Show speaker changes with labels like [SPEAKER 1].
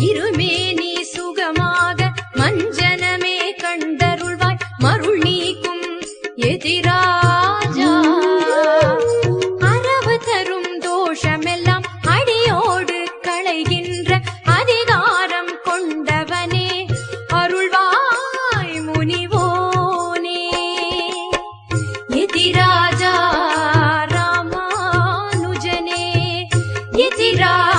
[SPEAKER 1] இருமேனி சுகமாக மஞ்சனமே கண்டருள்வாய். மருள் நீக்கும் எதிராஜா. அரவு தரும் தோஷமெல்லாம் அடியோடு களைகின்ற அதிகாரம் கொண்டவனே. அருள்வாய் முனிவோனே. எதிராஜா ராமானுஜனே. எதிரா